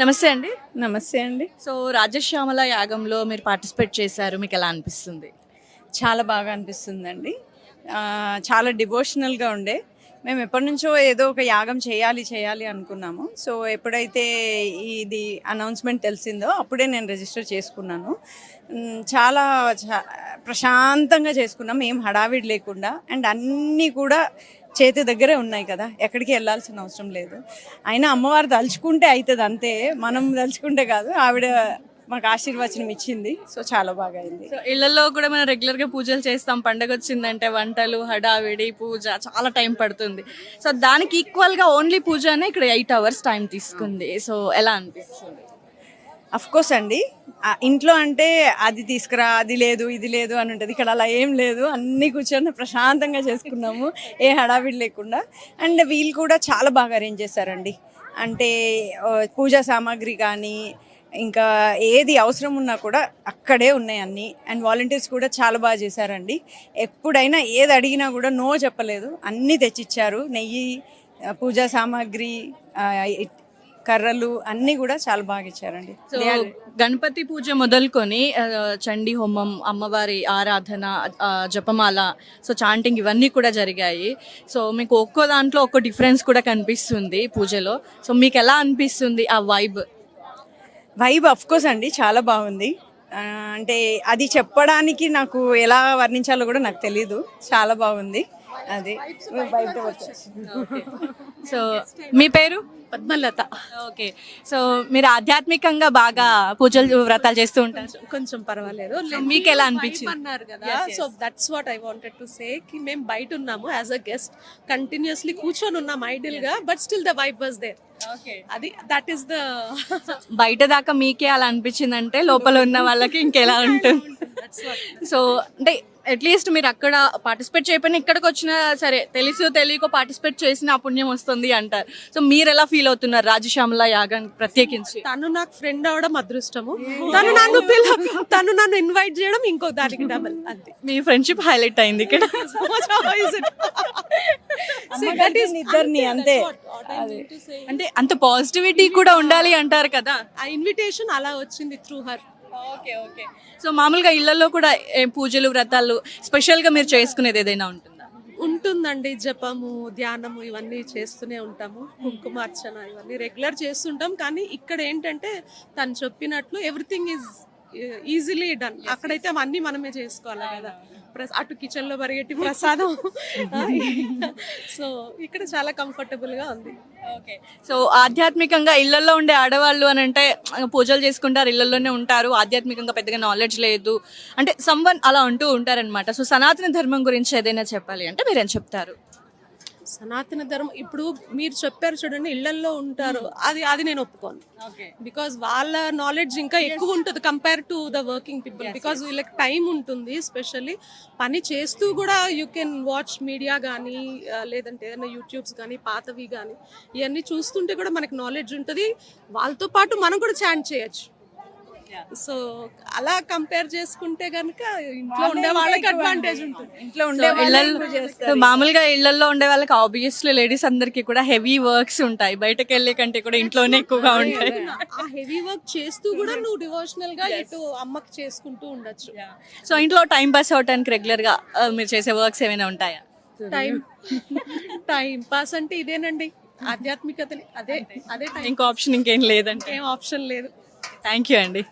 నమస్తే అండి. నమస్తే అండి. సో రాజశ్యామల యాగంలో మీరు పార్టిసిపేట్ చేశారు మీకు ఎలా అనిపిస్తుంది? చాలా బాగా అనిపిస్తుందండి. చాలా డివోషనల్గా ఉండే. మేము ఎప్పటి నుంచో ఏదో ఒక యాగం చేయాలి చేయాలి అనుకున్నాము. సో ఎప్పుడైతే ఇది అనౌన్స్మెంట్ తెలిసిందో అప్పుడే నేను రిజిస్టర్ చేసుకున్నాను. చాలా ప్రశాంతంగా చేసుకున్నాం. ఏం హడావిడి లేకుండా. అండ్ అన్నీ కూడా చేతి దగ్గరే ఉన్నాయి కదా. ఎక్కడికి వెళ్ళాల్సిన అవసరం లేదు. అయినా అమ్మవారు తలుచుకుంటే అవుతుంది అంతే. మనం తలుచుకుంటే కాదు. ఆవిడ మాకు ఆశీర్వచనం ఇచ్చింది. సో చాలా బాగా అయింది. సో ఇళ్ళలో కూడా మనం రెగ్యులర్గా పూజలు చేస్తాం. పండగ వచ్చిందంటే వంటలు హడావిడి పూజ చాలా టైం పడుతుంది. సో దానికి ఈక్వల్గా ఓన్లీ పూజనే ఇక్కడ ఎయిట్ అవర్స్ టైం తీసుకుంది. సో ఎలా అనిపిస్తుంది? అఫ్ కోర్స్ అండి. ఇంట్లో అంటే అది తీసుకురా అది లేదు ఇది లేదు అని ఉంటుంది. ఇక్కడ అలా ఏం లేదు. అన్నీ కూర్చొని ప్రశాంతంగా చేసుకున్నాము. ఏ హడావిడి లేకుండా. అండ్ వీళ్ళు కూడా చాలా బాగా అరేంజ్ చేశారండి. అంటే పూజా సామాగ్రి కానీ ఇంకా ఏది అవసరం ఉన్నా కూడా అక్కడే ఉన్నాయి అన్నీ. అండ్ వాలంటీర్స్ కూడా చాలా బాగా చేశారండి. ఎప్పుడైనా ఏది అడిగినా కూడా నో చెప్పలేదు. అన్నీ తెచ్చిచ్చారు. నెయ్యి పూజా సామాగ్రి కర్రలు అన్నీ కూడా చాలా బాగా ఇచ్చారండి. సో గణపతి పూజ మొదలుకొని చండీ హోమం అమ్మవారి ఆరాధన జపమాల సో చాంటింగ్ ఇవన్నీ కూడా జరిగాయి. సో మీకు ఒక్కో దాంట్లో ఒక్కో డిఫరెన్స్ కూడా కనిపిస్తుంది పూజలో. సో మీకు ఎలా అనిపిస్తుంది ఆ వైబ్ వైబ్ అఫ్ కోర్స్ అండి. చాలా బాగుంది. అంటే అది చెప్పడానికి నాకు ఎలా వర్ణించాలో కూడా నాకు తెలీదు. చాలా బాగుంది. అది బయట వచ్చేసి సో మీ పేరు? పద్మలత. ఓకే. సో మీరు ఆధ్యాత్మికంగా బాగా పూజలు వ్రతాలు చేస్తూ ఉంటారు? కొంచెం పర్వాలేదు. మీకు ఎలా అనిపించింది? అన్నారు కదా. So that's what I wanted to say కి మేము బయట ఉన్నాము యాజ్ అ గెస్ట్ కంటిన్యూస్లీ కూర్చొని ఉన్నాం ఐడిల్గా but still the vibe was there అది దట్ ఈస్ ద బయట దాకా మీకే అలా అనిపించింది అంటే లోపల ఉన్న వాళ్ళకి ఇంకెలా ఉంటుంది? సో అంటే అట్లీస్ట్ మీరు అక్కడ పార్టిసిపేట్ చేయకపోయినా ఇక్కడికి వచ్చినా సరే తెలుసు తెలియకో పార్టిసిపేట్ చేసిన ఆ పుణ్యం వస్తుంది అంటారు. సో మీరు ఎలా ఫీల్ అవుతున్నారు రాజశ్యామల యాగానికి ప్రత్యేకించి? తను నాకు ఫ్రెండ్ అవడం అదృష్టము. తను నన్ను పిల్ల తను నన్ను ఇన్వైట్ చేయడం ఇంకో దానికి డబల్ అంతే. మీ ఫ్రెండ్షిప్ హైలైట్ అయింది ఇక్కడ. ఇద్దరిని అంతే అంటే అంత పాజిటివిటీ కూడా ఉండాలి అంటారు కదా. ఆ ఇన్విటేషన్ అలా వచ్చింది through her okay okay. So మామూలుగా ఇళ్ళలో కూడా ఏ పూజలు వ్రతాలు స్పెషల్గా మీరు చేసుకునేది ఏదైనా ఉంటుందా? ఉంటుందండి. జపము ధ్యానము ఇవన్నీ చేస్తూనే ఉంటాము. కుంకుమార్చన ఇవన్నీ రెగ్యులర్ చేస్తుంటాం. కానీ ఇక్కడ ఏంటంటే తను చెప్పినట్లు ఎవ్రీథింగ్ ఈజ్ ఈజీలీ డన్. అక్కడైతే అవన్నీ మనమే చేసుకోవాలి కదా. అటు కిచెన్లో పరిగెట్టి ప్రసాదం. సో ఇక్కడ చాలా కంఫర్టబుల్గా ఉంది. ఓకే. సో ఆధ్యాత్మికంగా ఇళ్ళలో ఉండే ఆడవాళ్ళు అని అంటే పూజలు చేసుకుంటారు ఇళ్ళలోనే ఉంటారు. ఆధ్యాత్మికంగా పెద్దగా నాలెడ్జ్ లేదు. అంటే సమ్వన్ అలా అంటూ ఉంటారనమాట సో సనాతన ధర్మం గురించి ఏదైనా చెప్పాలి అంటే మీరేం చెప్తారు? సనాతన ధర్మం. ఇప్పుడు మీరు చెప్పారు చూడండి ఇళ్ళల్లో ఉంటారు. అది అది నేను ఒప్పుకోను. బికాజ్ వాళ్ళ నాలెడ్జ్ ఇంకా ఎక్కువ ఉంటుంది compare to the working people because వీళ్ళకి టైం ఉంటుంది స్పెషల్లీ పని చేస్తూ కూడా యూ కెన్ వాచ్ మీడియా కానీ లేదంటే ఏదైనా యూట్యూబ్స్ కానీ పాతవి కానీ ఇవన్నీ చూస్తుంటే కూడా మనకి నాలెడ్జ్ ఉంటుంది. వాళ్ళతో పాటు మనం కూడా చాంట్ చేయొచ్చు. సో అలా కంపేర్ చేసుకుంటే కనుక ఇంట్లో ఉండే వాళ్ళకి అడ్వాంటేజ్ ఉంటుంది. ఇంట్లో ఉండే ఇళ్ళల్లో మామూలుగా ఇళ్ళలో ఉండే వాళ్ళకి ఆబ్వియస్లీ లేడీస్ అందరికీ కూడా హెవీ వర్క్స్ ఉంటాయి. బయటకు వెళ్ళే కంటే కూడా ఇంట్లోనే ఎక్కువగా ఉంటాయి. ఆ హెవీ వర్క్ చేస్తూ కూడా నువ్వు డివోషనల్గా ఇటు అమ్మకి చేసుకుంటూ ఉండొచ్చు. సో ఇంట్లో టైం పాస్ అవడానికి రెగ్యులర్గా మీరు చేసే వర్క్స్ ఏమైనా ఉంటాయా? టైం టైం పాస్ అంటే ఇదేనండి. ఆధ్యాత్మికతని. అదే అదే టైం ఇంకో ఆప్షన్ ఇంకేం లేదంటే. ఏం ఆప్షన్ లేదు. థ్యాంక్ యూ అండి.